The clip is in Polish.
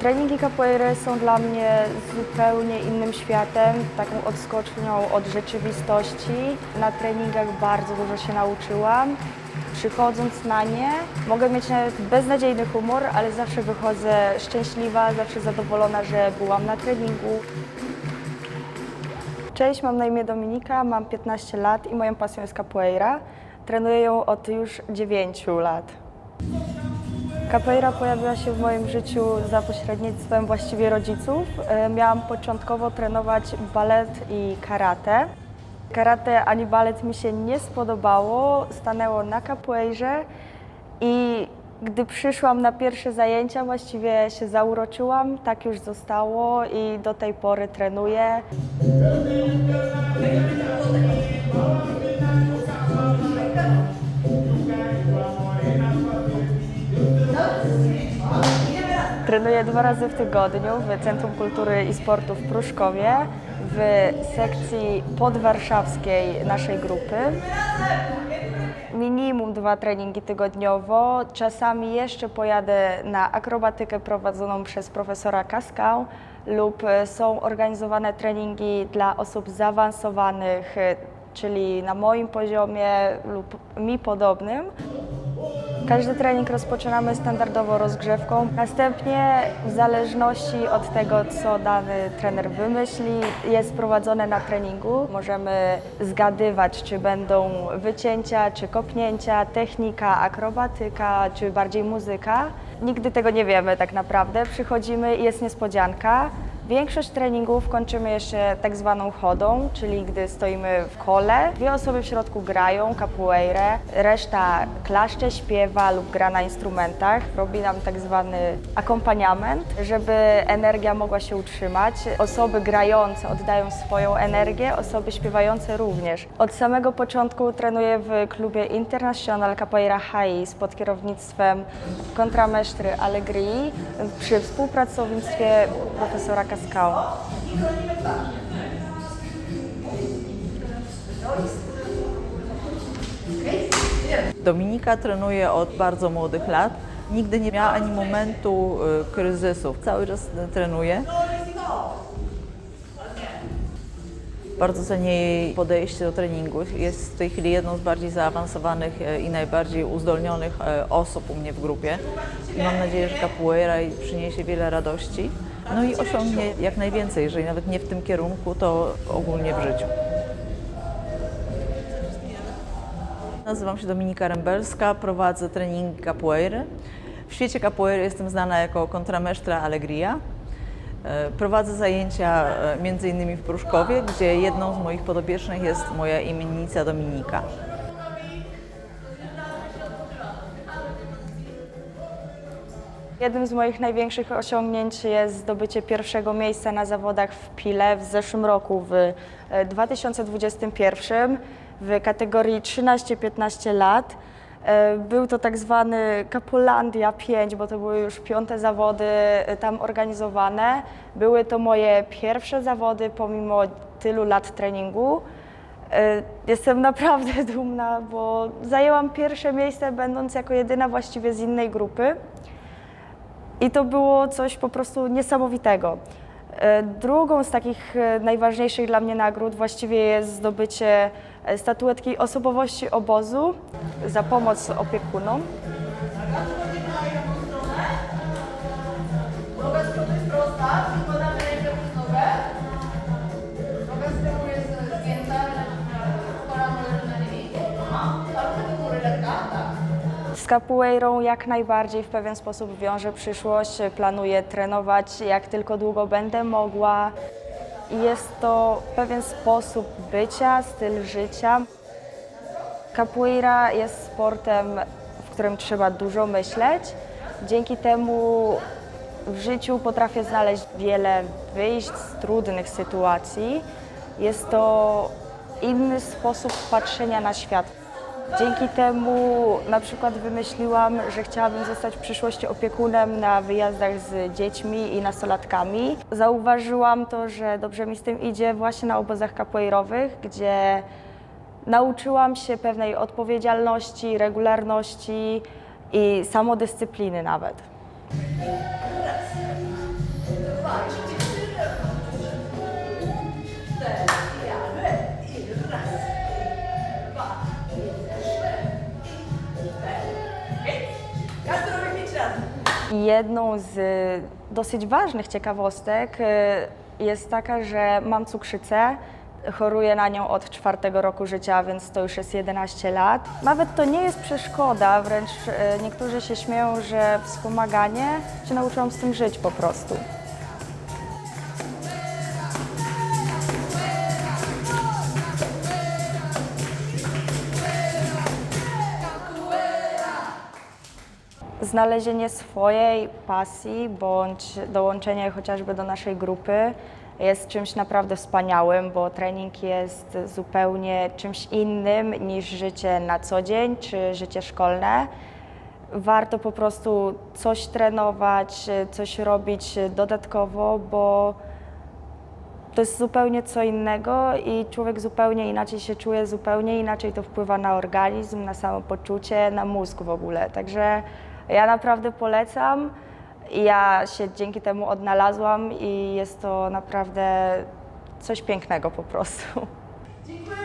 Treningi capoeiry są dla mnie zupełnie innym światem, taką odskocznią od rzeczywistości. Na treningach bardzo dużo się nauczyłam. Przychodząc na nie, mogę mieć nawet beznadziejny humor, ale zawsze wychodzę szczęśliwa, zawsze zadowolona, że byłam na treningu. Cześć, mam na imię Dominika, mam 15 lat i moją pasją jest capoeira. Trenuję ją od już 9 lat. Capoeira pojawiła się w moim życiu za pośrednictwem właściwie rodziców. E, Miałam początkowo trenować balet i karate. Karate ani balet mi się nie spodobało, stanęło na capoeirze i gdy przyszłam na pierwsze zajęcia, właściwie się zauroczyłam, tak już zostało i do tej pory trenuję. Trenuję dwa razy w tygodniu w Centrum Kultury i Sportu w Pruszkowie, w sekcji podwarszawskiej naszej grupy. Minimum dwa treningi tygodniowo. Czasami jeszcze pojadę na akrobatykę prowadzoną przez profesora Kaskał lub są organizowane treningi dla osób zaawansowanych, czyli na moim poziomie lub mi podobnym. Każdy trening rozpoczynamy standardowo rozgrzewką. Następnie, w zależności od tego, co dany trener wymyśli, jest prowadzone na treningu. Możemy zgadywać, czy będą wycięcia, czy kopnięcia, technika, akrobatyka, czy bardziej muzyka. Nigdy tego nie wiemy tak naprawdę. Przychodzimy i jest niespodzianka. Większość treningów kończymy jeszcze tak zwaną chodą, czyli gdy stoimy w kole. Dwie osoby w środku grają capoeirę, reszta klaszcze, śpiewa lub gra na instrumentach. Robi nam tak zwany akompaniament, żeby energia mogła się utrzymać. Osoby grające oddają swoją energię, osoby śpiewające również. Od samego początku trenuję w klubie International Capoeira High pod kierownictwem kontramestry Allegri przy współpracownictwie profesora Kaskał. Dominika trenuje od bardzo młodych lat. Nigdy nie miała ani momentu y, kryzysów. Cały czas trenuje. Bardzo cenię jej podejście do treningu. Jest w tej chwili jedną z bardziej zaawansowanych y, i najbardziej uzdolnionych y, osób u mnie w grupie. I mam nadzieję, że capoeira przyniesie wiele radości. No i osiągnie jak najwięcej, jeżeli nawet nie w tym kierunku, to ogólnie w życiu. Nazywam się Dominika Rembelska, prowadzę treningi capoeiry. W świecie capoeiry jestem znana jako kontramestra Allegria. E, Prowadzę zajęcia e, innymi w Pruszkowie, gdzie jedną z moich podobiecznych jest moja imiennica Dominika. Jednym z moich największych osiągnięć jest zdobycie pierwszego miejsca na zawodach w Pile w zeszłym roku, w e, 2021 w kategorii 13-15 lat. E, Był to tak zwany Kapolandia 5, bo to były już piąte zawody e, tam organizowane. Były to moje pierwsze zawody pomimo tylu lat treningu. E, Jestem naprawdę dumna, bo zajęłam pierwsze miejsce, będąc jako jedyna właściwie z innej grupy. I to było coś po prostu niesamowitego. E, Drugą z takich e, najważniejszych dla mnie nagród właściwie jest zdobycie e, statuetki osobowości obozu za pomoc opiekunom. Capoeirą jak najbardziej w pewien sposób wiążę przyszłość. Planuję trenować jak tylko długo będę mogła. Jest to pewien sposób bycia, styl życia. Capoeira jest sportem, w którym trzeba dużo myśleć. Dzięki temu w życiu potrafię znaleźć wiele wyjść z trudnych sytuacji. Jest to inny sposób patrzenia na świat. Dzięki temu na przykład wymyśliłam, że chciałabym zostać w przyszłości opiekunem na wyjazdach z dziećmi i nastolatkami. Zauważyłam to, że dobrze mi z tym idzie właśnie na obozach capoeirowych, gdzie nauczyłam się pewnej odpowiedzialności, regularności i samodyscypliny nawet. Jedną z y, dosyć ważnych ciekawostek y, jest taka, że mam cukrzycę. Choruję na nią od czwartego roku życia, więc to już jest 11 lat. Nawet to nie jest przeszkoda, wręcz y, niektórzy się śmieją, że wspomaganie się nauczyłam z tym żyć po prostu. Znalezienie swojej pasji bądź dołączenie chociażby do naszej grupy jest czymś naprawdę wspaniałym, bo trening jest zupełnie czymś innym niż życie na co dzień czy życie szkolne. Warto po prostu coś trenować, coś robić dodatkowo, bo to jest zupełnie co innego i człowiek zupełnie inaczej się czuje, zupełnie inaczej to wpływa na organizm, na samopoczucie, na mózg w ogóle. Także ja naprawdę polecam. Ja się dzięki temu odnalazłam i jest to naprawdę coś pięknego po prostu. Dziękuję